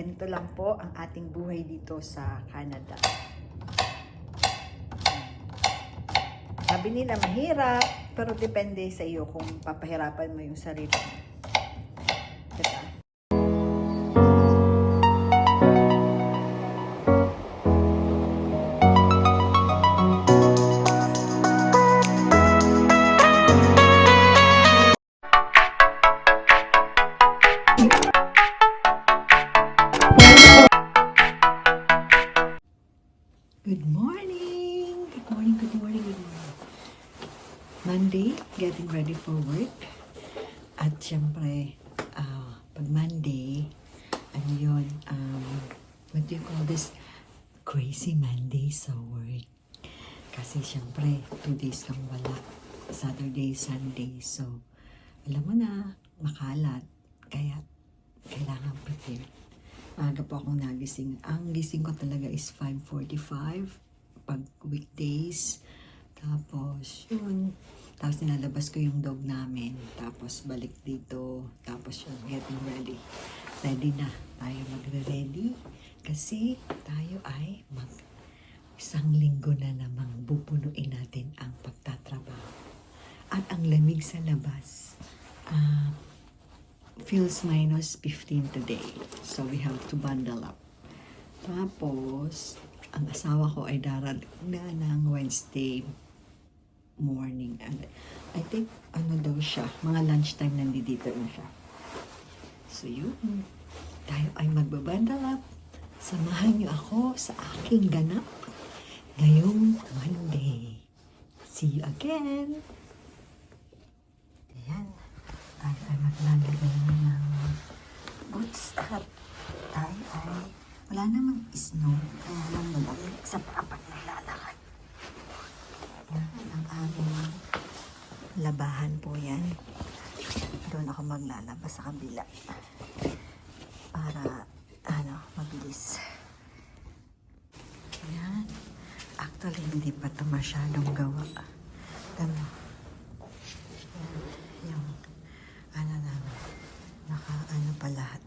ganito lang po ang ating buhay dito sa Canada. Sabi nila mahirap, pero depende sa iyo kung papahirapan mo yung sarili. Diba? At syempre, ah, pag Monday, ano yun, um, what do you call this? Crazy Monday sa work. Kasi syempre, two days kang wala. Saturday, Sunday. So, alam mo na, makalat. Kaya, kailangan prepare. Maaga po akong nagising. Ang gising ko talaga is 5.45 pag weekdays. Tapos, yun. Tapos nilalabas ko yung dog namin. Tapos balik dito. Tapos yun, getting ready. Ready na. Tayo magre-ready. Kasi tayo ay mag isang linggo na namang bupunuin natin ang pagtatrabaho. At ang lamig sa labas. Ah, feels minus 15 today. So we have to bundle up. Tapos, ang asawa ko ay darating na ng Wednesday morning. And I think, ano daw siya, mga lunchtime nandito na siya. So yun, tayo ay magbabundle up. Samahan niyo ako sa aking ganap ngayong Monday. See you again! Ayan. Tayo ay maglalagay ng boots at tayo ay wala namang snow. Kaya lang malamig sa papat na lalakad. Yan ang aming labahan po yan. Doon ako maglalabas sa kabila. Para, ano, mabilis. Yan. Actually, hindi pa ito masyadong gawa. Tama. Yan. Yung, ano na, naka, ano pa lahat.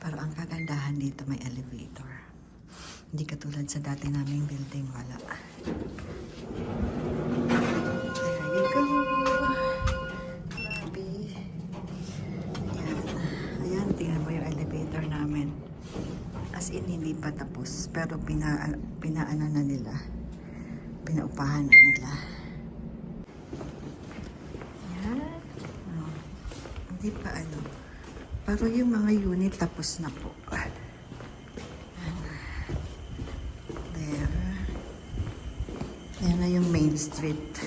Pero ang kagandahan dito may elevator. Hindi katulad sa dati naming building, wala. There As in, hindi pa tapos. Pero pina, pinaano na nila. Pinaupahan na nila. Ayan. Oh. Pa ano. Pero yung mga unit tapos na po. There. Ayan na yung main street.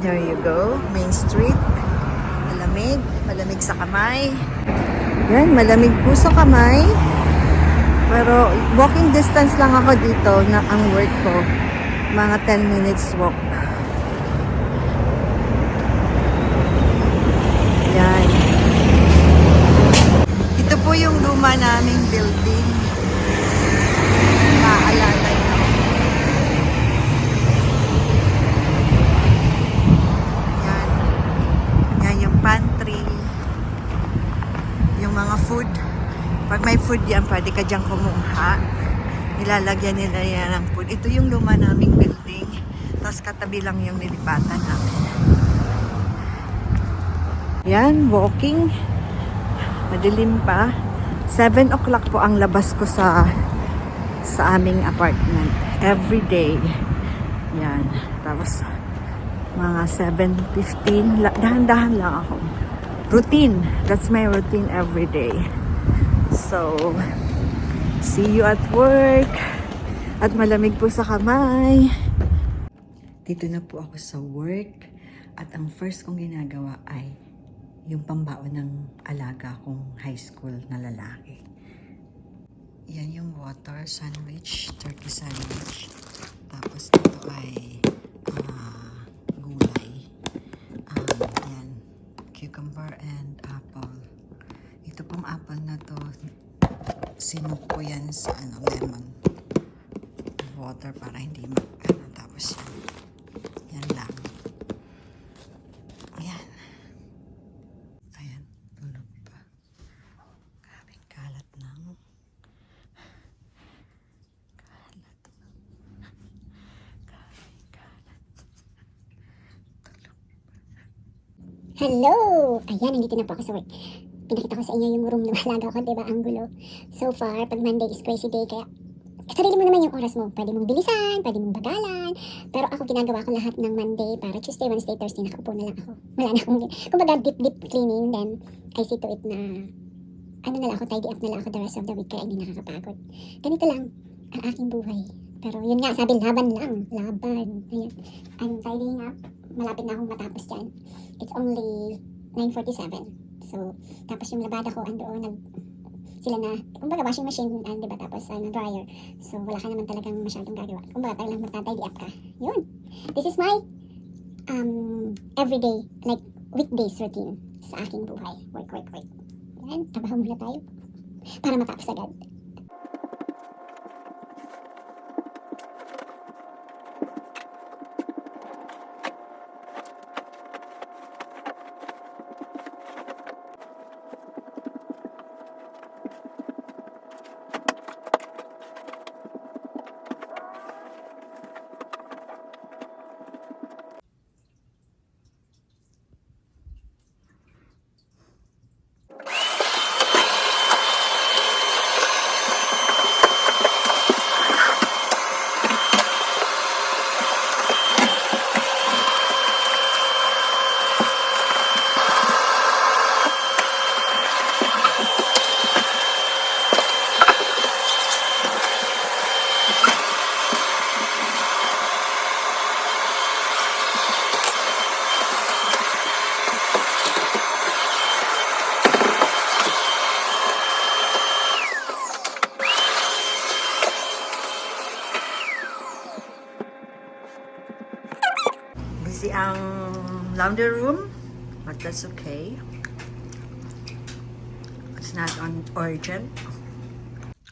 There you go. Main street. Malamig. Malamig sa kamay. Yan, malamig po sa kamay. Pero walking distance lang ako dito na ang work ko. Mga 10 minutes walk. Yan. Ito po yung luma naming building. Maalala nyo. Yan. Yan yung pantry. Yung mga food. Pag may food yan, pwede ka dyan kumuha. Nilalagyan nila yan ng food. Ito yung luma naming building. Tapos katabi lang yung nilipatan namin. Yan, walking. Madilim pa. 7 o'clock po ang labas ko sa sa aming apartment. Every day. Yan. Tapos, mga 7.15. la- Dahan-dahan lang ako. Routine. That's my routine every day. So, see you at work. At malamig po sa kamay. Dito na po ako sa work. At ang first kong ginagawa ay yung pambaon ng alaga kong high school na lalaki. Yan yung water sandwich, turkey sandwich. Tapos ito ay ah, gulay. Um, yan, cucumber and sinok ko yan sa ano, lemon water para hindi mag ano, tapos yan. Yan lang. Yan ayan tulog pa. Grabing kalat ng kalat. Grabing kalat. Tulog hello! Ayan nandito na po ako sa work. Pinakita ko sa inyo yung room na mahalaga ko, diba? Ang gulo. So far, pag Monday is crazy day, kaya sarili mo naman yung oras mo. Pwede mong bilisan, pwede mong bagalan. Pero ako ginagawa ko lahat ng Monday para Tuesday, Wednesday, Thursday, nakaupo na lang ako. Wala na akong, kumbaga deep, deep cleaning, then I see to it na ano na lang ako, tidy up na lang ako the rest of the week kaya hindi nakakapagod. Ganito lang ang aking buhay. Pero yun nga, sabi, laban lang. Laban. Ayan. I'm tidying up. Malapit na akong matapos dyan. It's only 9.47. So, tapos yung labada ko, andoon, nag, sila na, kumbaga washing machine, uh, di ba, tapos ano, dryer. So, wala ka naman talagang masyadong gagawa. Kumbaga, talagang magtatidy up ka. Yun. This is my um, everyday, like, weekdays routine sa aking buhay. Work, work, work. Yan, trabaho muna tayo. Para matapos agad. Busy ang laundry room, but that's okay. It's not on urgent.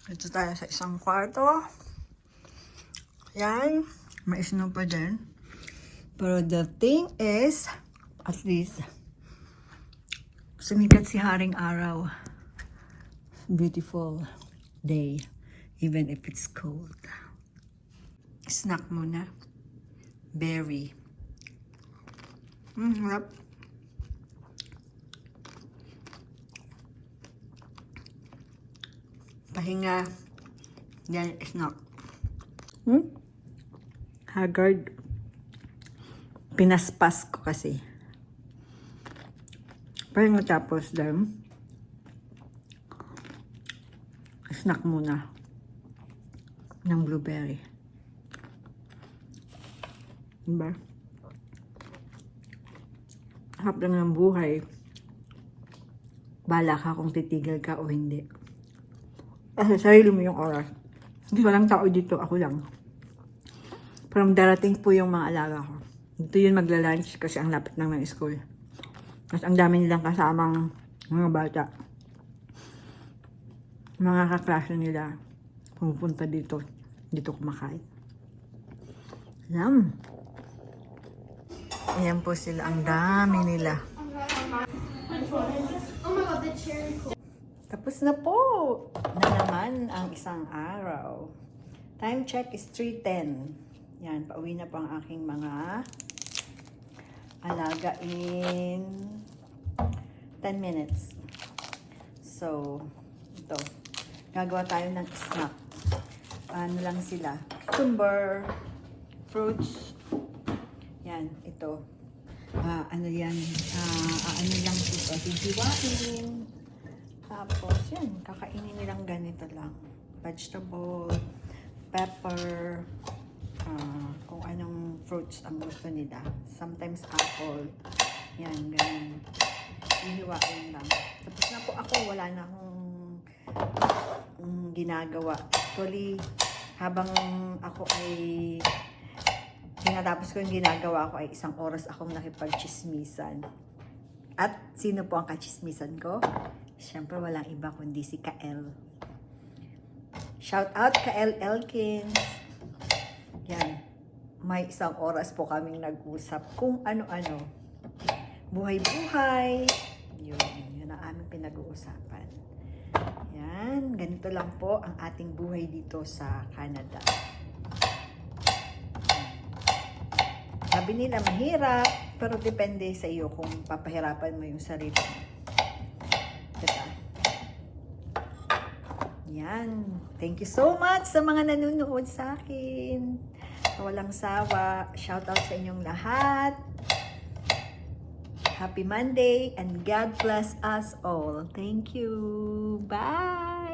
Ito tayo sa isang kwarto. Yan. May snow pa dyan. Pero the thing is, at least, sumikat si Haring Araw. Beautiful day, even if it's cold. Snack muna. Berry. Mm, harap. Pahinga. Yan, snack. Hmm? Haggard. Pinaspas ko kasi. Pahinga tapos then, snack muna ng blueberry. Diba? Harap lang ng buhay. Bala ka kung titigil ka o hindi. Kasi sarili mo yung oras. Hindi walang tao dito, ako lang. Pero darating po yung mga alaga ko. Dito yun magla-lunch kasi ang lapit ng school. Tapos ang dami nilang kasamang mga bata. Mga kaklase nila pumupunta dito. Dito kumakain. Yum! Ayan po sila. Ang dami nila. Tapos na po na naman ang isang araw. Time check is 3.10. Yan, pauwi na po ang aking mga alaga in 10 minutes. So, ito. Gagawa tayo ng snack. Ano lang sila? Cucumber, fruits. Yan, ito. Ah, ano yan? Ah, ano lang ito? Hihiwain. Tapos, yan. Kakainin nilang ganito lang. Vegetable, pepper, ah, kung anong fruits ang gusto nila. Sometimes apple. Yan, ganyan. Hihiwain lang. Tapos na po ako, wala na akong mm, ginagawa. Actually, habang ako ay tinatapos ko yung ginagawa ko ay isang oras akong nakipagchismisan. At sino po ang kachismisan ko? Siyempre walang iba kundi si Kael. Shout out Kael Elkins. Yan. May isang oras po kaming nag-usap kung ano-ano. Buhay-buhay. Yun. Yun ang aming pinag-uusapan. Yan. Ganito lang po ang ating buhay dito sa Canada. Sabi nila mahirap, pero depende sa iyo kung papahirapan mo yung sarili. Diba? Yan. Thank you so much sa mga nanonood sa akin. Walang sawa. Shout out sa inyong lahat. Happy Monday and God bless us all. Thank you. Bye.